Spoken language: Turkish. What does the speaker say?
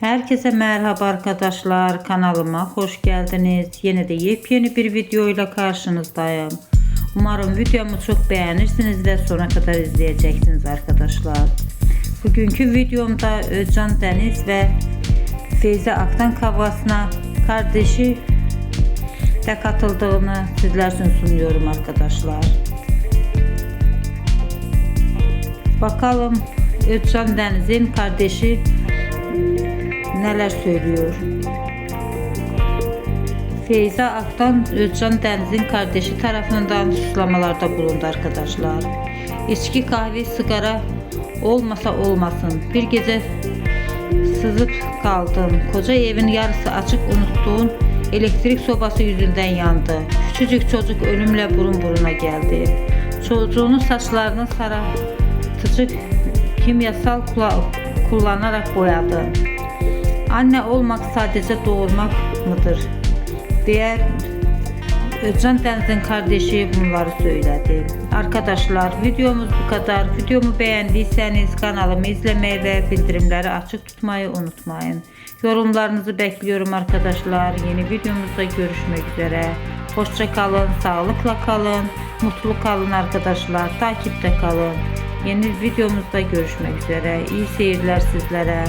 Herkese merhaba arkadaşlar kanalıma hoş geldiniz. Yine de yepyeni bir video ile karşınızdayım. Umarım videomu çok beğenirsiniz ve sona kadar izleyeceksiniz arkadaşlar. Bugünkü videomda Özcan Deniz ve Feyze Aktan kavgasına kardeşi de katıldığını sizler için sunuyorum arkadaşlar. Bakalım Özcan Deniz'in kardeşi neler söylüyor. Feyza Aktan Özcan Deniz'in kardeşi tarafından suçlamalarda bulundu arkadaşlar. İçki, kahve, sigara olmasa olmasın. Bir gece sızıp kaldın. Koca evin yarısı açık unuttuğun elektrik sobası yüzünden yandı. Küçücük çocuk ölümle burun buruna geldi. Çocuğunun saçlarını sarartıcı kimyasal kullanarak boyadı. Anne olmak sadece doğurmak mıdır? diye Özcan Deniz'in kardeşi bunları söyledi. Arkadaşlar videomuz bu kadar. Videomu beğendiyseniz kanalımı izlemeyi ve bildirimleri açık tutmayı unutmayın. Yorumlarınızı bekliyorum arkadaşlar. Yeni videomuzda görüşmek üzere. Hoşça kalın, sağlıkla kalın, mutlu kalın arkadaşlar. Takipte kalın. Yeni videomuzda görüşmek üzere. İyi seyirler sizlere.